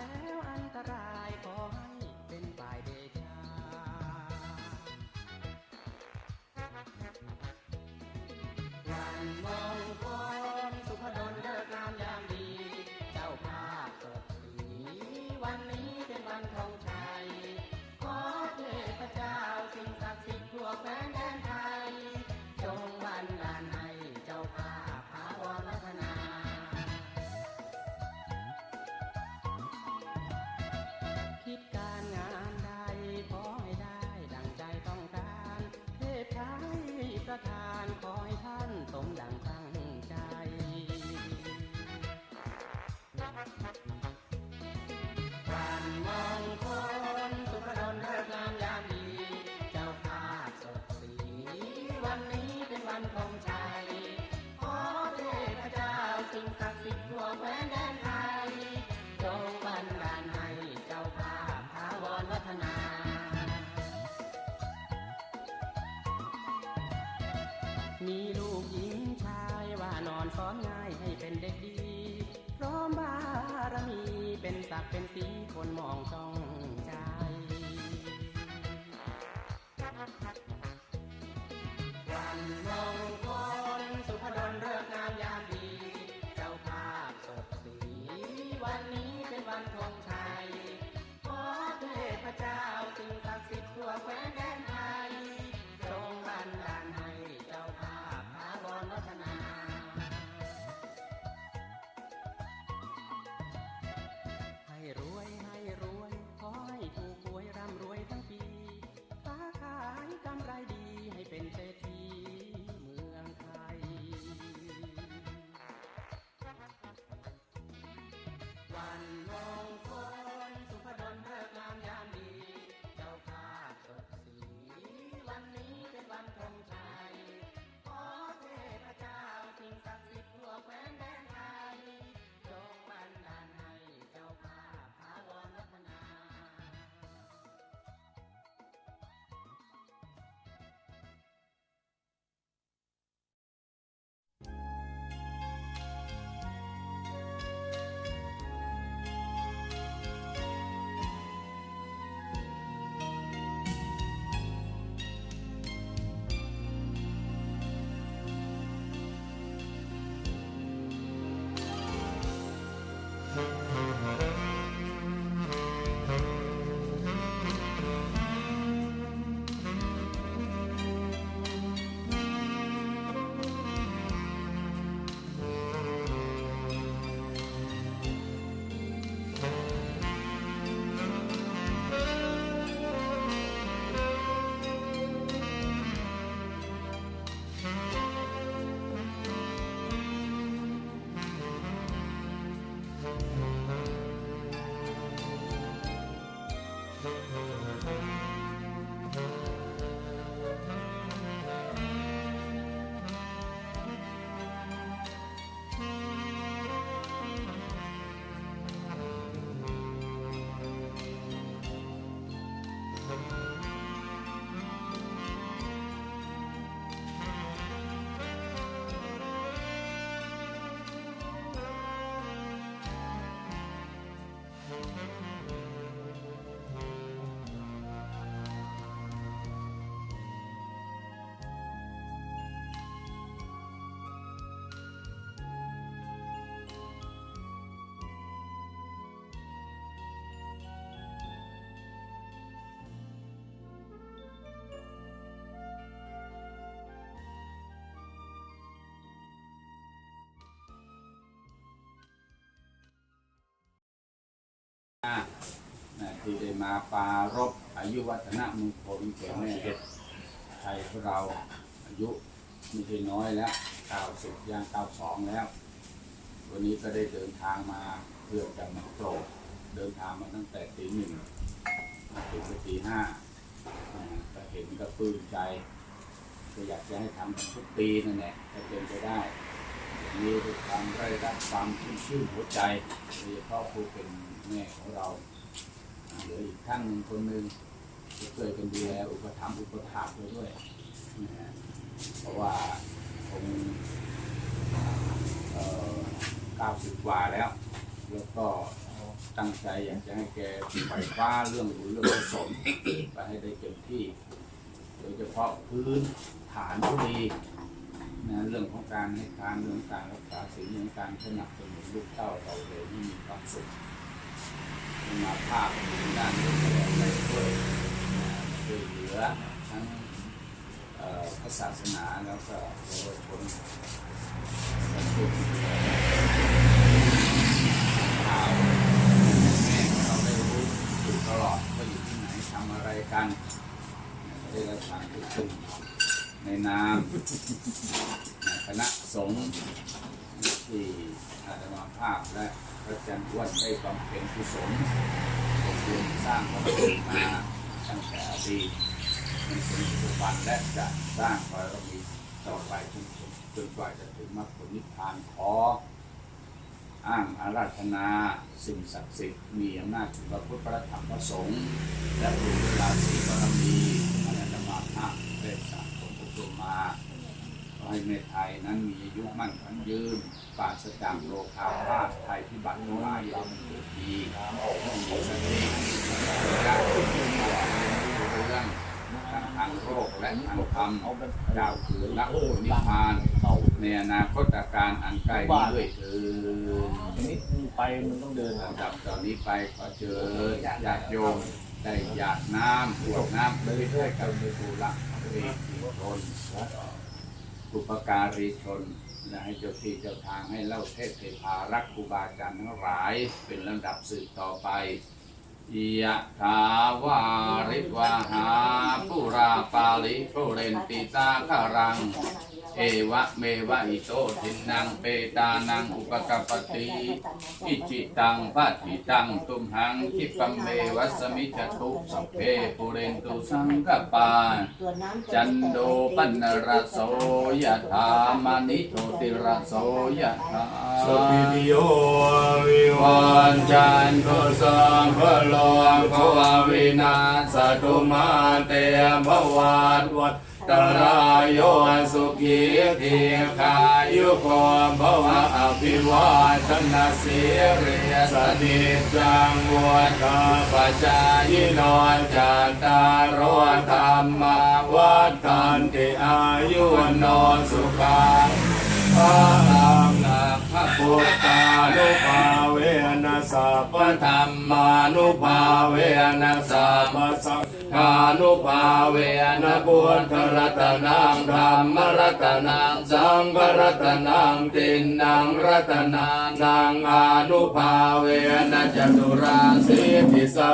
แล้วอันตรายขอให้เป็นฝ่ายเดชาวันมองคอย เป็นศักเป็นสีคนมองจ้อง ที่ได้มาปารบอายุวัฒนะมงคลแก่แม่ไทยพวกเราอายุไม่ใช่น้อยแล้ว90ย่าง92 แล้ว วันนี้ก็ได้เดินทางมาเพื่อจะมาโปรดเดินทางมาตั้งแต่ตีหนึ่งมาถึงตีห้าก็เห็นก็ปลื้มใจก็อยากจะให้ทำทุกปีนั่นแหละถ้าเป็นไปได้ อย่างนี้ด้วยความได้รับความชื่นชื่นหัวใจโดยเฉพาะผู้เป็นแม่ของเราเหลืออีกท่านหนึ่งคนหนึ่งที่เคยเป็นดูแลอุปถัมภ์อุปถากไปด้วยนะฮะเพราะว่าคงเอ่อ90กว่าแล้ว แล้วก็ตั้งใจอยากจะให้แกไฟฟ้าเรื่องบุญเรื่องกุศลไปให้ได้เต็มที่ โดยเฉพาะพื้นฐานที่ดี นะเรื่องของการให้ทานเรื่องการรักษาศีลเรื่องการสนับสนุนลูกเต้าเราเลยที่มีความสุขมาภาพในด้านนี้ก็ได้ช่วยนะช่วยเหลือทั้งเอ่อพระศาสนาแล้วก็เยาวชนและผู้ที่ข่าวแม่เราได้รู้อยู่ตลอดว่าอยู่ที่ไหนทำอะไรกันได้รับการพูดคุยในนามคณะ สงฆ์ที่อาตมาภาพและพระอาจารย์อ้วนได้บำเพ็ญกุศลอบรมสร้างบารมีมาตั้งแต่อดีตในสิ่งปัจจุบันและจะสร้างบารมีต่อไปจนจนกว่าจะถึงมรรคผลนิพพานขออ้างอาราธนาสิ่งศักดิ์สิทธิ์มีอำนาจถึงพระพุทธพระธรรมพระสงฆ์และบุญเวลาสีบารมีอาณามาภาพได้สร้างผลอบรมมา ให้เมตไทยนั้นมีอายุมั่นขวัญยืนปราศจากโรคาพาธภัยพิบัติทั้งหลายอย่ามีดีต้องมีสติและทุกข์ที่ว่าเรื่องทั้งทางโรคและทางธรรมดาวคือรักผลนิพพานในอนาคตการอันใกล้นี้ด้วยเถิดอันนี้ไปมันต้องเดินลำดับตอนนี้ไปขอเชิญญาติโยมได้หยาดน้ำกรวดน้ำเลยให้กับผู้รักเรีชน บุปการีชนและให้เจ้าที่เจ้าทางให้เล่าเทศเทพารักครูบาอาจารย์ทั้งหลายเป็นลำดับสืบต่อไปยะถาวาริวาหาปุราปาลิโกเรนติตาคารัง เอวะเมวะอิโตทินังเปตานังอุปกปปติอิจิตังปัฏฐิตังตุมหังคิปเมวัสมิจตุสัพเพปุเรนตุสังกปาจันโดปันรสโสยะธามณิโทติรสโสยะธาสุปิโยวิวันจันทุสัมพโลภวาวินาสตุมาเตภวัตวัต ตรายโยสุขีเทีขายุโกภวะอภิวาทนาสีริยสติจังวัฏาปจายโนจัตตารโอธรรมวัฏทันติอายุนโนสุขังพระลังนาพระพุทธานุภาเวนัสสะปะธรรมานุภาเวนัสสะปะสัง ฆานุภาเวนะพุทธรัตนังธรรมรัตนังสังฆรัตนังตินนังรัตนานังอานุภาเวนะจตุราสีทิสา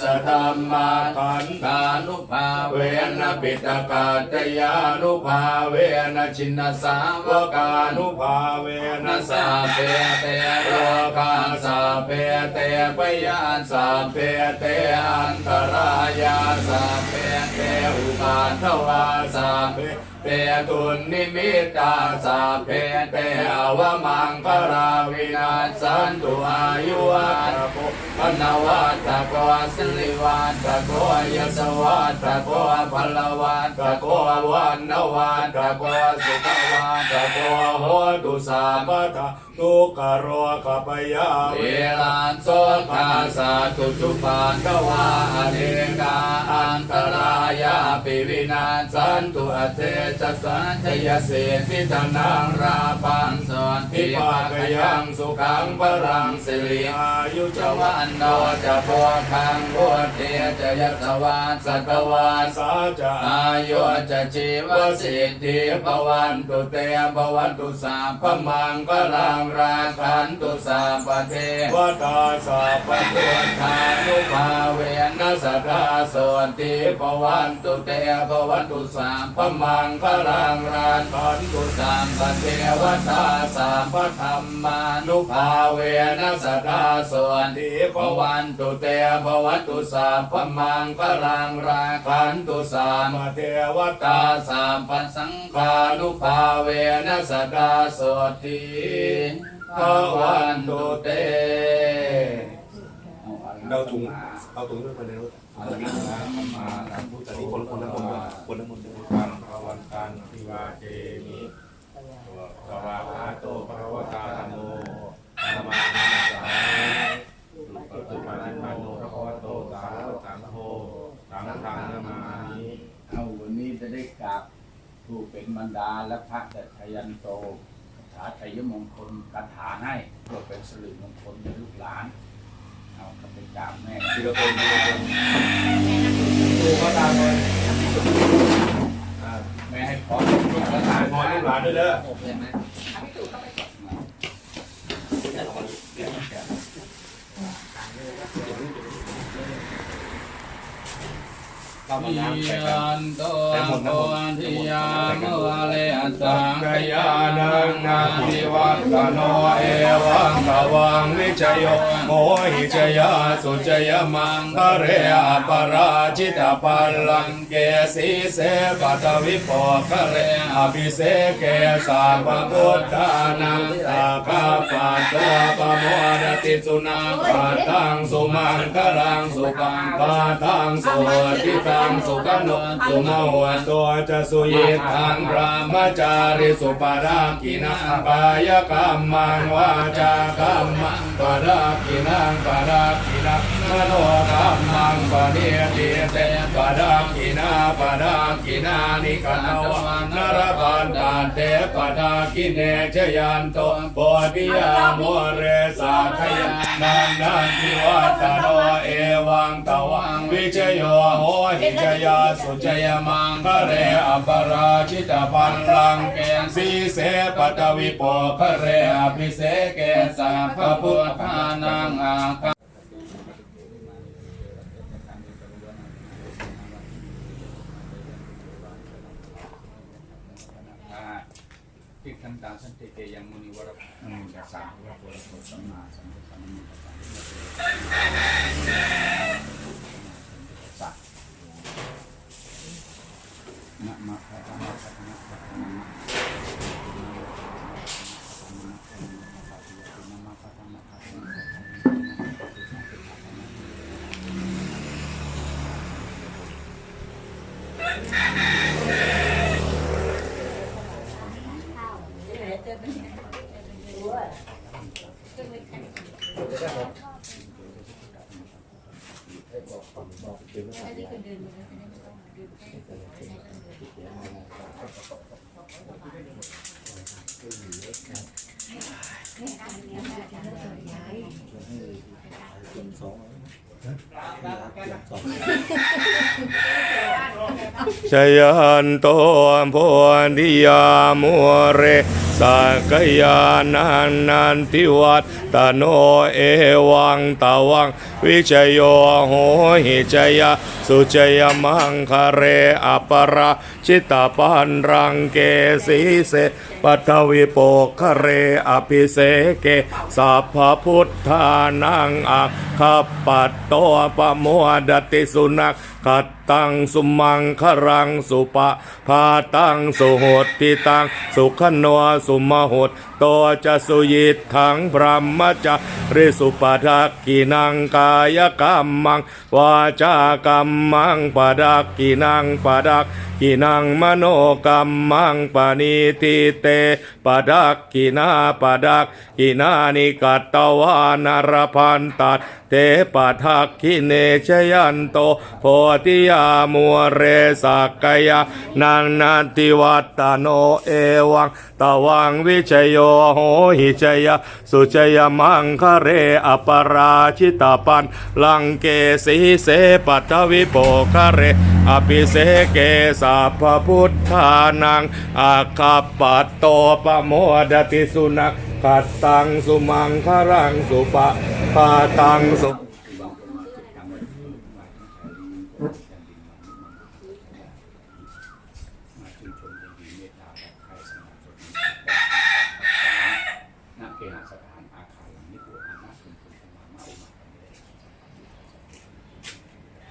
สธรรมาขันธานุภาเวนะปิตกาตยานุภาเวนะชินสาวกานุภาเวนะสาเปเตโรกาสาเปเตปยานสาเปเตอันตรายานสาเพเทอุปาทวาสาเพเตตุนนิมิตาสาเพเตอวมังคราวินาศสันตุอายุวัตโกปนวัตตะโกสิริวัตตะโกยสวัตตะโกพลวัตตะโกวันนวัตตะโกสุขวัตตะโกโหตุสาปะทะทุกขโรกปยาเวลานโสทาสาตุจุปานตวาอเนกาอันตรายาปิวินาศสันตุอเทจสันทยเสนิธนังราปังสอนทิปากยังสุขังพรังสิริอายุจวัอันโนจะพวคังพุทเทจะยัสวาสัตวาสาจะอายุจะชีวสิทธิภวันตุเตภวันตุสาพมังกลังราคันตุสาปเทวตาสาปเทธานุภาเวนัสกาสวนติภวันตุเตภวันตุสาพมังกลังราคันตุสาปเทวตาสาพธรรมานุภาเวนัสกาสวนติภวันตุเตภวัตุสาพมังกลังราคันตุสาปเทวตาสาพสังฆานุภาเวนัสกาสวนติภวันตุเตเราถุงเอาถุงด้วยไปในรถอาลินามาลัมพุทอันโธนี้คนคนละคนละคนละคนปังภวันตังทิวาเจมิสวาคาโตภะคะวะตาธัมโมธัมมังนัสสามิป ฏิปันโนพระวโตสาวกสังโฆสังฆังนามามิเอาวันนี้จะได้กราบผู้เป็นบรรดาและพระแต่ชยันโตคาถาชัยมงคลคาถาให้เพื่อเป็นสิริมงคลในลูกหลาน เอาเข้าไปกราบแม่ทีละคนทีละคนดูก็ตามเลยแม่ให้พรลูกหลานพอลูกหลานด้วยเด้อ ยันโตโกทิยามวะเลสังกยานังนาทิวัตโนเอวังกวังวิจโย โมหิจยาสุจยมังคะเรอปราจิตปัลลังเกสีเสปัตวิปคะเรอภิเสเกสาปพุทธานังตาคาปัตตาปโมดติสุนังปัตตังสุมังคลังสุปังปัตตังสุติตังสุขโนสุโมหะตัวจะสุยิทังพระมจาริสุปารากินังกายกรรมังวาจากรรมังปารากินังปารากินังมโนธรรมังปะเนติเตปารากินาปารากินานิกนวานรบันตาเตปารากิเนชยันโตปอดิยาโมเรสาขยานันนันทิวัตโนเอวังตวังวิจโยโห หิจยาสุจยมังคะเรอปราชิตปัลลังเกสีเสปตวิโปคะเรอภิเสเกสัพพพุทธานังอาคาทิคันตาสันติเกยังมุนิวรภะมุตัสสะภะคะวะโตสัมมาสัมพุทธัสสะนะโมตัสสะนะมะพะทะมะพะทะมะพะทะมะ ชยันโตโพธิยามัวเร สักยานันนันทิวัตตโนเอวังตวัง วิจโยโหหิจยาสุจยมังคะเรอปราชิตาปันรังเกสีเสปัทวิโปคะเรอภิเสเกสัพพพุทธานังอาคาปัตโตปโมดติสุนัก ขัดตังสุมังครังสุปะพาตังสุโหติตังสุขโนสุมโหตโตจะสุยิตถังพรหมจาริสุปทักกินังกายกรรมังวาจากรรมังปดักกินังปดัก กินังมโนกรรมังปณิทิเตปดักกินาปดักกินานิกัตตวานารพันตัดเตปทักขิเนชยันโตโพธิยามัวเรสักกยานันนันติวัตตโนเอวังตวังวิชโยโหหิจยาสุจยมังคะเรอปราชิตาปันลังเกสีเสปัทวิโปคะเรอภิเสเกสพพพุทธานังอาคาปัตโตปโมดติสุนักขัดตังสุมังครังสุปะพาตังสุ มาชื่นชมยินดีเมตตาแบบใครสมาชิกณเกหสถานอาคารหลังนี้ตัวอาณาคุณคุณธรรมาอุมา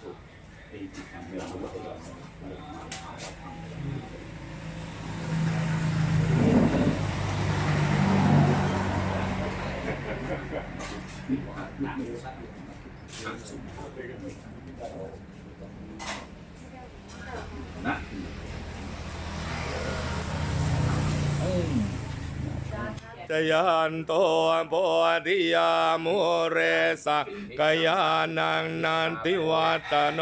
ถูกตีจิตทำเรื่องของเรา นะ ยันโตโพธิยามุเรสะกยานังนันติวัตโน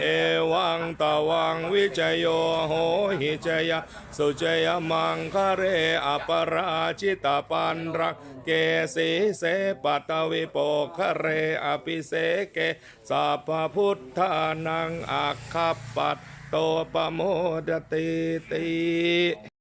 เอวังตวังวิจโยโหหิจยะสุจยมังคะเรอปราชิตาปันรักเกสีเสปัตวิโปคะเรอภิเสเกสัพพพุทธานังอัคคปัตโตปโมดติติ